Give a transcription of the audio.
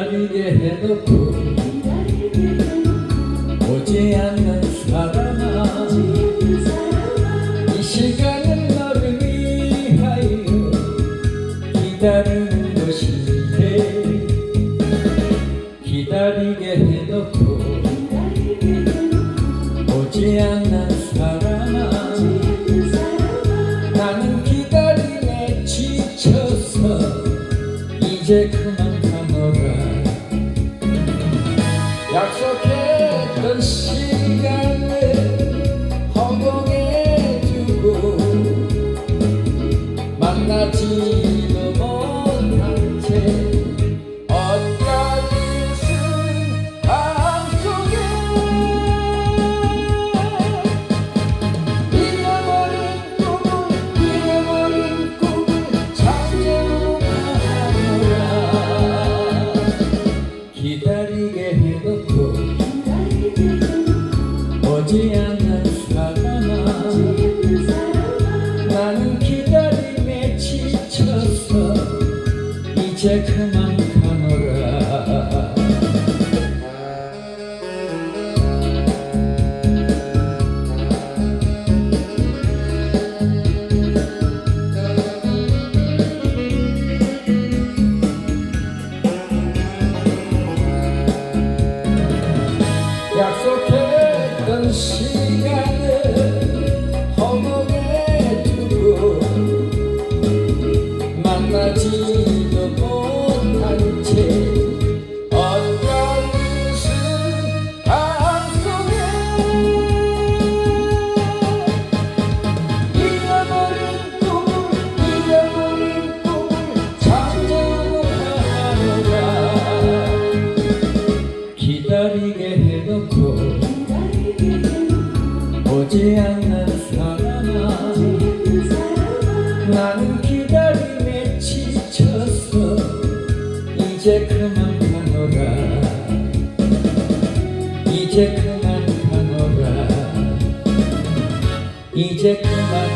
기다리게 해놓고 오지 않는 사람아 이 시간은 너를 위하여 기다리는 것인데 기다리게 해놓고 오지 않는 나는 기다림에 지쳐서 이제 그만 약속했던 시 오지 않는 사람아. 기다림에 지쳐서 이제 그만 시간을 나는 기다림에 지쳐서 이제 그만 가노라. 이제 그만 가노라. 이제 그만